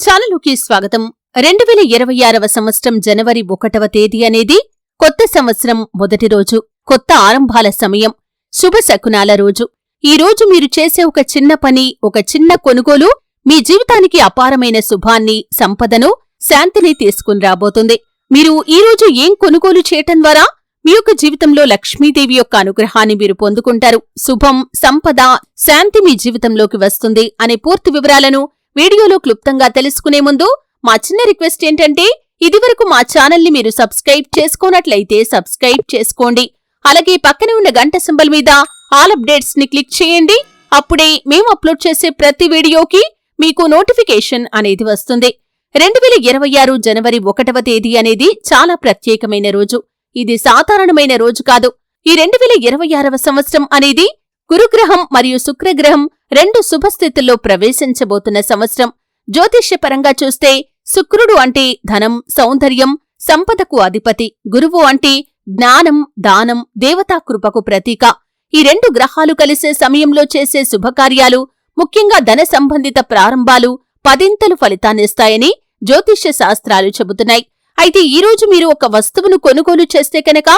ఛానలుకి స్వాగతం. రెండు వేల ఇరవై ఆరవ సంవత్సరం జనవరి ఒకటవ తేదీ అనేది కొత్త సంవత్సరం మొదటి రోజు కొత్త ఆరంభాల సమయం శుభ శకునాల రోజు. ఈ రోజు మీరు చేసే ఒక చిన్న పని ఒక చిన్న కొనుగోలు మీ జీవితానికి అపారమైన శుభాన్ని సంపదను శాంతిని తీసుకుని రాబోతుంది. మీరు ఈ రోజు ఏం కొనుగోలు చేయటం ద్వారా మీ యొక్క జీవితంలో లక్ష్మీదేవి యొక్క అనుగ్రహాన్ని మీరు పొందుకుంటారు. శుభం సంపద శాంతి మీ జీవితంలోకి వస్తుంది అనే పూర్తి వివరాలను వీడియోలో క్లుప్తంగా తెలుసుకునే ముందు మా చిన్న రిక్వెస్ట్ ఏంటంటే ఇదివరకు మా ఛానల్ని మీరు సబ్స్క్రైబ్ చేసుకోనట్లయితే సబ్స్క్రైబ్ చేసుకోండి. అలాగే పక్కనే ఉన్న గంట సింబల్ మీద ఆల్ అప్డేట్స్ని క్లిక్ చేయండి. అప్పుడే మేము అప్లోడ్ చేసే ప్రతి వీడియోకి మీకు నోటిఫికేషన్ అనేది వస్తుంది. రెండు వేల ఇరవై ఆరు జనవరి ఒకటవ తేదీ అనేది చాలా ప్రత్యేకమైన రోజు. ఇది సాధారణమైన రోజు కాదు. ఈ రెండు వేల ఇరవై ఆరవ సంవత్సరం అనేది గురుగ్రహం మరియు శుక్రగ్రహం రెండు శుభస్థితుల్లో ప్రవేశించబోతున్న సంవత్సరం. జ్యోతిష్యపరంగా చూస్తే శుక్రుడు అంటే ధనం సౌందర్యం సంపదకు అధిపతి. గురువు అంటే జ్ఞానం దానం దేవతా కృపకు ప్రతీక. ఈ రెండు గ్రహాలు కలిసే సమయంలో చేసే శుభకార్యాలు ముఖ్యంగా ధన సంబంధిత ప్రారంభాలు పదింతలు ఫలితాన్నిస్తాయని జ్యోతిష్య శాస్త్రాలు చెబుతున్నాయి. అయితే ఈ రోజు మీరు ఒక వస్తువును కొనుగోలు చేస్తే కనుక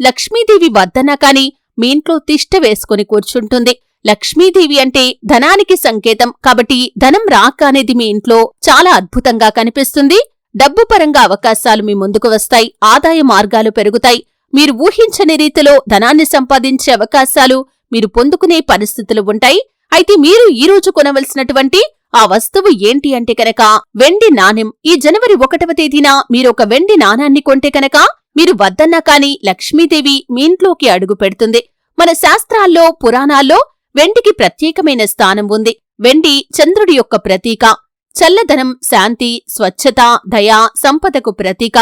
లక్ష్మీదేవి వద్దనా కాని మీ ఇంట్లో తిష్ట వేసుకుని కూర్చుంటుంది. లక్ష్మీదేవి అంటే ధనానికి సంకేతం కాబట్టి ధనం రాక అనేది మీ ఇంట్లో చాలా అద్భుతంగా కనిపిస్తుంది. డబ్బు పరంగా అవకాశాలు మీ ముందుకు వస్తాయి. ఆదాయ మార్గాలు పెరుగుతాయి. మీరు ఊహించని రీతిలో ధనాన్ని సంపాదించే అవకాశాలు మీరు పొందుకునే పరిస్థితులు ఉంటాయి. అయితే మీరు ఈ రోజు కొనవలసినటువంటి ఆ వస్తువు ఏంటి అంటే కనుక వెండి నాణెం ఈ జనవరి ఒకటవ తేదీన మీరు ఒక వెండి నాణాన్ని కొంటే కనుక మీరు వద్దన్నా కాని లక్ష్మీదేవి మీ ఇంట్లోకి అడుగు పెడుతుంది. మన శాస్త్రాల్లో పురాణాల్లో వెండికి ప్రత్యేకమైన స్థానం ఉంది. వెండి చంద్రుడి యొక్క ప్రతీక. చల్లదనం శాంతి స్వచ్ఛత దయ సంపదకు ప్రతీక.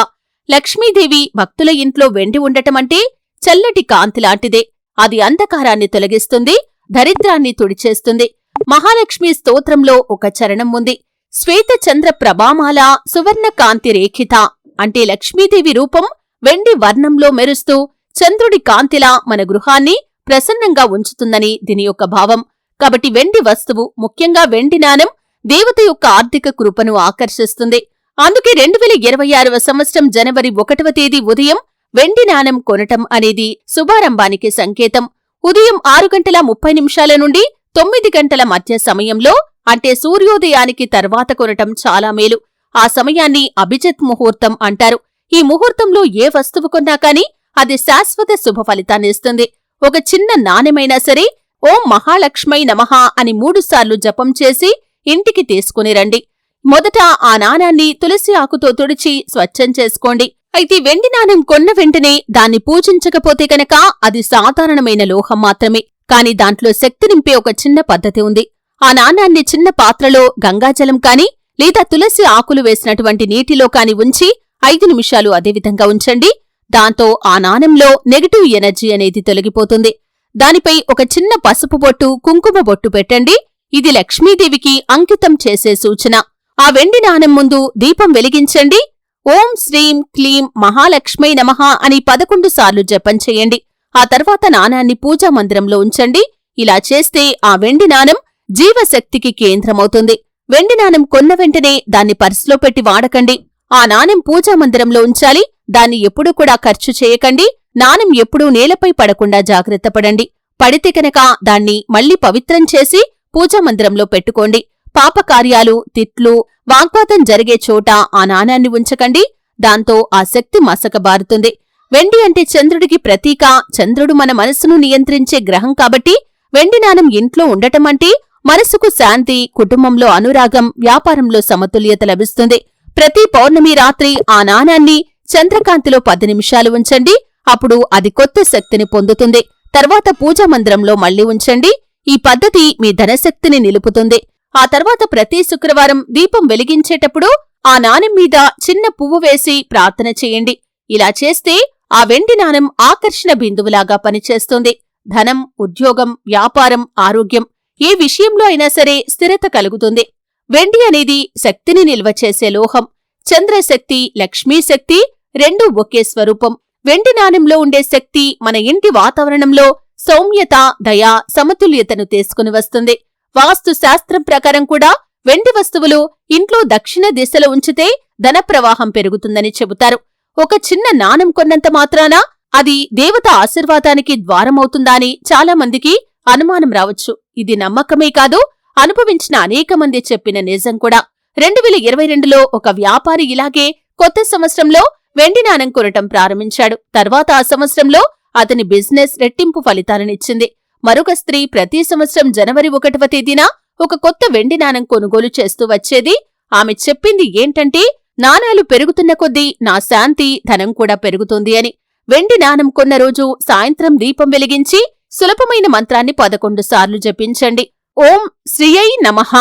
లక్ష్మీదేవి భక్తుల ఇంట్లో వెండి ఉండటమంటే చల్లటి కాంతి లాంటిదే. అది అంధకారాన్ని తొలగిస్తుంది దరిద్రాన్ని తుడిచేస్తుంది. మహాలక్ష్మి స్తోత్రంలో ఒక చరణం ఉంది. శ్వేత చంద్ర ప్రభామాల సువర్ణ కాంతి రేఖిత అంటే లక్ష్మీదేవి రూపం వెండి వర్ణంలో మెరుస్తూ చంద్రుడి కాంతిలా మన గృహాన్ని ప్రసన్నంగా ఉంచుతుందని దీని యొక్క భావం. కాబట్టి వెండి వస్తువు ముఖ్యంగా వెండి నాణం దేవత యొక్క ఆర్థిక కృపను ఆకర్షిస్తుంది. అందుకే రెండు వేల ఇరవై ఆరవ సంవత్సరం జనవరి ఒకటవ తేదీ ఉదయం వెండి నాణం కొనటం అనేది శుభారంభానికి సంకేతం. ఉదయం ఆరు గంటల ముప్పై నిమిషాల నుండి తొమ్మిది గంటల మధ్య సమయంలో అంటే సూర్యోదయానికి తర్వాత కొనటం చాలా మేలు. ఆ సమయాన్ని అభిజిత్ ముహూర్తం అంటారు. ఈ ముహూర్తంలో ఏ వస్తువు కొన్నా కానీ అది శాశ్వత శుభ ఫలితాన్నిస్తుంది ఒక చిన్న నాణెమైనా సరే ఓం మహాలక్ష్మై నమః అని మూడుసార్లు జపం చేసి ఇంటికి తీసుకుని రండి. మొదట ఆ నాణాన్ని తులసి ఆకుతో తుడిచి స్వచ్ఛం చేసుకోండి. అయితే వెండి నాణెం కొన్న వెంటనే దాన్ని పూజించకపోతే కనుక అది సాధారణమైన లోహం మాత్రమే. కాని దాంట్లో శక్తి నింపే ఒక చిన్న పద్ధతి ఉంది. ఆ నాణాన్ని చిన్న పాత్రలో గంగాజలం కాని లేదా తులసి ఆకులు వేసినటువంటి నీటిలో కాని ఉంచి ఐదు నిమిషాలు అదేవిధంగా ఉంచండి. దాంతో ఆ నాణెంలో నెగటివ్ ఎనర్జీ అనేది తొలగిపోతుంది. దానిపై ఒక చిన్న పసుపు బొట్టు కుంకుమ బొట్టు పెట్టండి. ఇది లక్ష్మీదేవికి అంకితం చేసే సూచన. ఆ వెండి నాణెం ముందు దీపం వెలిగించండి. ఓం శ్రీం క్లీం మహాలక్ష్మీ నమః అని పదకొండు సార్లు జపం చేయండి. ఆ తర్వాత నాణాన్ని పూజా మందిరంలో ఉంచండి. ఇలా చేస్తే ఆ వెండి నాణం జీవశక్తికి కేంద్రమవుతుంది. వెండి నాణం కొన్న వెంటనే దాన్ని పర్సులో పెట్టి వాడకండి. ఆ నాణెం పూజా మందిరంలో ఉంచాలి. దాన్ని ఎప్పుడూ కూడా ఖర్చు చేయకండి నాణం ఎప్పుడూ నేలపై పడకుండా జాగ్రత్త పడండి. పడితే కనుక దాన్ని మళ్ళీ పవిత్రం చేసి పూజా మందిరంలో పెట్టుకోండి. పాపకార్యాలు తిట్లు వాగ్వాదం జరిగే చోట ఆ నాణాన్ని ఉంచకండి. దాంతో ఆ శక్తి మసకబారుతుంది వెండి అంటే చంద్రుడికి ప్రతీక చంద్రుడు మన మనసును నియంత్రించే గ్రహం కాబట్టి వెండి నాణం ఇంట్లో ఉండటం అంటే మనసుకు శాంతి కుటుంబంలో అనురాగం వ్యాపారంలో సమతుల్యత లభిస్తుంది. ప్రతి పౌర్ణమి రాత్రి ఆ నాణాన్ని చంద్రకాంతిలో పది నిమిషాలు ఉంచండి. అప్పుడు అది కొత్త శక్తిని పొందుతుంది. తర్వాత పూజా మందిరంలో మళ్ళీ ఉంచండి. ఈ పద్ధతి మీ ధనశక్తిని నిలుపుతుంది. ఆ తర్వాత ప్రతి శుక్రవారం దీపం వెలిగించేటప్పుడు ఆ నాణెం మీద చిన్న పువ్వు వేసి ప్రార్థన చేయండి. ఇలా చేస్తే ఆ వెండి నాణెం ఆకర్షణ బిందువులాగా పనిచేస్తుంది. ధనం ఉద్యోగం వ్యాపారం ఆరోగ్యం ఏ విషయంలో అయినా సరే స్థిరత కలుగుతుంది. వెండి అనేది శక్తిని నిల్వ చేసే లోహం. చంద్రశక్తి లక్ష్మీశక్తి రెండూ ఒకే స్వరూపం. వెండి నాణెంలో ఉండే శక్తి మన ఇంటి వాతావరణంలో సౌమ్యత దయ సమతుల్యతను తీసుకుని వస్తుంది. వాస్తు శాస్త్రం ప్రకారం కూడా వెండి వస్తువులు ఇంట్లో దక్షిణ దిశలో ఉంచితే ధన ప్రవాహం పెరుగుతుందని చెబుతారు. ఒక చిన్న నాణం కొన్నంత మాత్రాన అది దేవత ఆశీర్వాదానికి ద్వారమవుతుందా అని చాలా మందికి అనుమానం రావచ్చు. ఇది నమ్మకమే కాదు అనుభవించిన అనేక మంది చెప్పిన నిజం కూడా. రెండు వేల ఇరవై రెండులో ఒక వ్యాపారి ఇలాగే కొత్త సంవత్సరంలో వెండి నాణం కొనటం ప్రారంభించాడు. తర్వాత ఆ సంవత్సరంలో అతని బిజినెస్ రెట్టింపు ఫలితాలనిచ్చింది. మరొక స్త్రీ ప్రతి సంవత్సరం జనవరి ఒకటవ తేదీన ఒక కొత్త వెండి నాణం కొనుగోలు చేస్తూ వచ్చేది. ఆమె చెప్పింది ఏంటంటే నాణాలు పెరుగుతున్న కొద్దీ నా శాంతి ధనం కూడా పెరుగుతుంది అని. వెండి నాణం కొన్న రోజు సాయంత్రం దీపం వెలిగించి సులభమైన మంత్రాన్ని పదకొండు సార్లు జపించండి. ఓం శ్రీయై నమః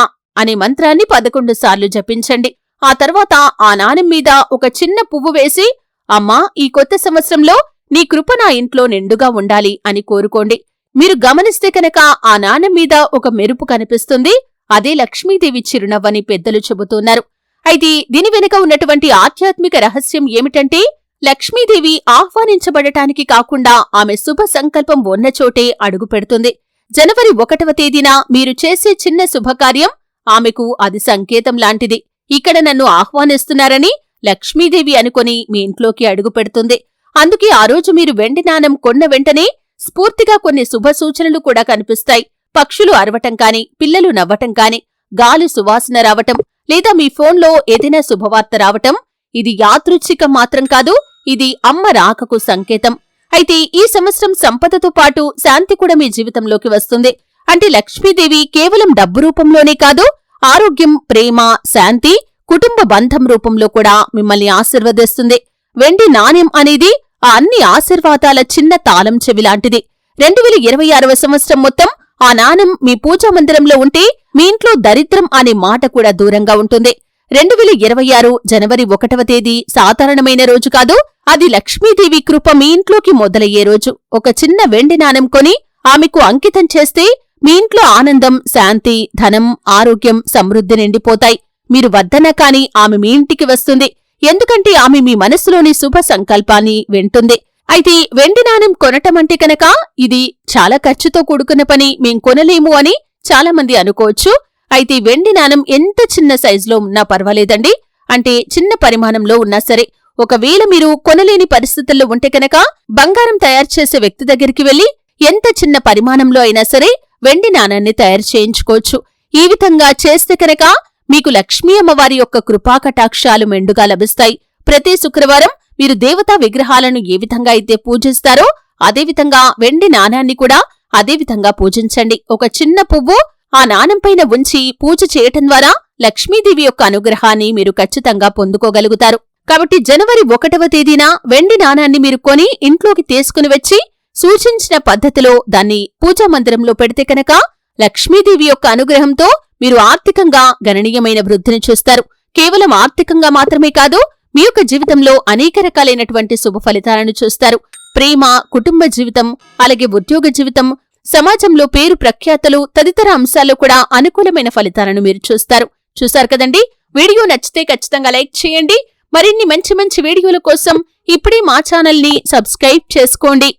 అనే మంత్రాన్ని పదకొండు సార్లు జపించండి. ఆ తర్వాత ఆ నాణెం మీద ఒక చిన్న పువ్వు వేసి అమ్మా ఈ కొత్త సంవత్సరంలో నీ కృప నా ఇంట్లో నిండుగా ఉండాలి అని కోరుకోండి. మీరు గమనిస్తే కనుక ఆ నాణెం మీద ఒక మెరుపు కనిపిస్తుంది. అదే లక్ష్మీదేవి చిరునవ్వని పెద్దలు చెబుతున్నారు. అయితే దీని వెనుక ఉన్నటువంటి ఆధ్యాత్మిక రహస్యం ఏమిటంటే లక్ష్మీదేవి ఆహ్వానించబడటానికి కాకుండా ఆమె శుభ సంకల్పం ఉన్న చోటే అడుగు పెడుతుంది. జనవరి ఒకటవ తేదీన మీరు చేసే చిన్న శుభకార్యం ఆమెకు అది సంకేతం లాంటిది. ఇక్కడ నన్ను ఆహ్వానిస్తున్నారని లక్ష్మీదేవి అనుకొని మీ ఇంట్లోకి అడుగు పెడుతుంది. అందుకే ఆ రోజు మీరు వెండి నాణం కొన్న వెంటనే స్ఫూర్తిగా కొన్ని శుభ సూచనలు కూడా కనిపిస్తాయి. పక్షులు అరవటం కాని పిల్లలు నవ్వటం కాని గాలి సువాసన రావటం లేదా మీ ఫోన్లో ఏదైనా శుభవార్త రావటం ఇది యాదృచ్ఛికం మాత్రం కాదు ఇది అమ్మ రాకకు సంకేతం. అయితే ఈ సంవత్సరం సంపదతో పాటు శాంతి కూడా మీ జీవితంలోకి వస్తుంది. అంటే లక్ష్మీదేవి కేవలం డబ్బు రూపంలోనే కాదు ఆరోగ్యం ప్రేమ శాంతి కుటుంబ బంధం రూపంలో కూడా మిమ్మల్ని ఆశీర్వదిస్తుంది. వెండి నాణ్యం అనేది ఆ అన్ని ఆశీర్వాదాల చిన్న తాళం చెవిలాంటిది రెండు వేల ఇరవై ఆరవ సంవత్సరం మొత్తం ఆ నాణం మీ పూజా మందిరంలో ఉంటే మీ ఇంట్లో దరిద్రం అనే మాట కూడా దూరంగా ఉంటుంది. రెండు వేల ఇరవై ఆరు జనవరి ఒకటవ తేదీ సాధారణమైన రోజు కాదు అది లక్ష్మీదేవి కృప మీ ఇంట్లోకి మొదలయ్యే రోజు. ఒక చిన్న వెండి నాణెం కొని ఆమెకు అంకితం చేస్తే మీ ఇంట్లో ఆనందం శాంతి ధనం ఆరోగ్యం సమృద్ధి నిండిపోతాయి. మీరు వద్దనా కాని ఆమె మీ ఇంటికి వస్తుంది. ఎందుకంటే ఆమె మీ మనస్సులోని శుభ సంకల్పాన్ని వింటుంది. అయితే వెండి నాణం కొనటమంటే కనుక ఇది చాలా ఖర్చుతో కూడుకున్న పని. మేం కొనలేము అని చాలామంది అనుకోవచ్చు. అయితే వెండి నాణం ఎంత చిన్న సైజులో ఉన్నా పర్వాలేదండి. అంటే చిన్న పరిమాణంలో ఉన్నా సరే. ఒకవేళ మీరు కొనలేని పరిస్థితుల్లో ఉంటే కనుక బంగారం తయారు చేసే వ్యక్తి దగ్గరికి వెళ్ళి ఎంత చిన్న పరిమాణంలో అయినా సరే వెండి నాణాన్ని తయారు చేయించుకోవచ్చు. ఈ విధంగా చేస్తే కనుక మీకు లక్ష్మీ అమ్మవారి యొక్క కృపాకటాక్షాలు మెండుగా లభిస్తాయి. ప్రతి శుక్రవారం మీరు దేవతా విగ్రహాలను ఏ విధంగా అయితే పూజిస్తారో అదేవిధంగా వెండి నాణాన్ని కూడా అదేవిధంగా పూజించండి. ఒక చిన్న పువ్వు ఆ నాణంపైన ఉంచి పూజ చేయటం ద్వారా లక్ష్మీదేవి యొక్క అనుగ్రహాన్ని మీరు ఖచ్చితంగా పొందుకోగలుగుతారు. కాబట్టి జనవరి ఒకటవ తేదీన వెండి నాణాన్ని మీరు కొని ఇంట్లోకి తీసుకుని వచ్చి సూచించిన పద్ధతిలో దాన్ని పూజా మందిరంలో పెడితే కనుక లక్ష్మీదేవి యొక్క అనుగ్రహంతో మీరు ఆర్థికంగా గణనీయమైన వృద్ధిని చూస్తారు. కేవలం ఆర్థికంగా మాత్రమే కాదు మీ యొక్క జీవితంలో అనేక రకాలైనటువంటి శుభ ఫలితాలను చూస్తారు. ప్రేమ కుటుంబ జీవితం అలాగే ఉద్యోగ జీవితం సమాజంలో పేరు ప్రఖ్యాతలు తదితర అంశాల్లో కూడా అనుకూలమైన ఫలితాలను మీరు చూస్తారు. చూశారు కదండి? వీడియో నచ్చితే ఖచ్చితంగా లైక్ చేయండి. మరిన్ని మంచి మంచి వీడియోల కోసం ఇప్పుడే మా ఛానల్ని సబ్స్క్రైబ్ చేసుకోండి.